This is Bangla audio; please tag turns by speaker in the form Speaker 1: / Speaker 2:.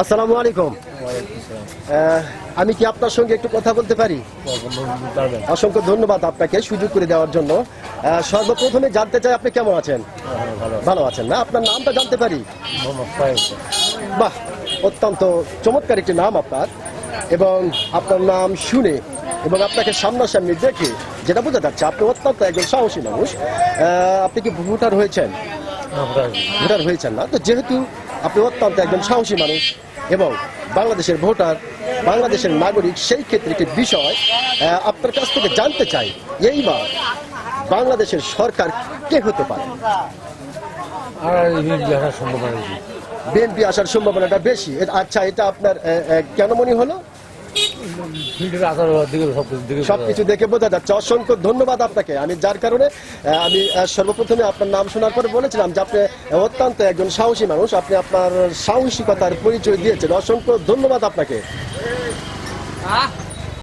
Speaker 1: আসসালামু আলাইকুম। আমি কি আপনার সঙ্গে একটু কথা বলতে পারি? অসংখ্য ধন্যবাদ আপনাকে সুযোগ করে দেওয়ার জন্য। সর্বপ্রথমে জানতে চাই আপনি কেমন আছেন? ভালো আছেন না? আপনার নামটা জানতে পারি? বাহ অত্যন্ত চমৎকার একটি নাম আপনার। এবং আপনার নাম শুনে এবং আপনাকে সামনাসামনি দেখে যেটা বোঝা যাচ্ছে আপনি অত্যন্ত একজন সাহসী মানুষ। আপনি কি ভোটার হয়েছেন? ভোটার হয়েছেন না। তো যেহেতু আপনি অত্যন্ত একজন সাহসী মানুষ এবং বাংলাদেশের ভোটার বাংলাদেশের নাগরিক সেই ক্ষেত্রে একটি বিষয় আপনার কাছ থেকে জানতে চাই এইবার বাংলাদেশের সরকার কে হতে পারে? বিএনপি আসার সম্ভাবনাটা বেশি। আচ্ছা এটা আপনার কেন মনে হলো? সবকিছু দেখে বোঝা যাচ্ছে। অসংখ্য ধন্যবাদ আপনাকে। আমি যার কারণে আমি সর্বপ্রথমে আপনার নাম শোনার পরে বলেছিলাম যে আপনি অত্যন্ত একজন সাহসী মানুষ। আপনি আপনার সাহসিকতার পরিচয় দিয়েছেন। অসংখ্য ধন্যবাদ আপনাকে।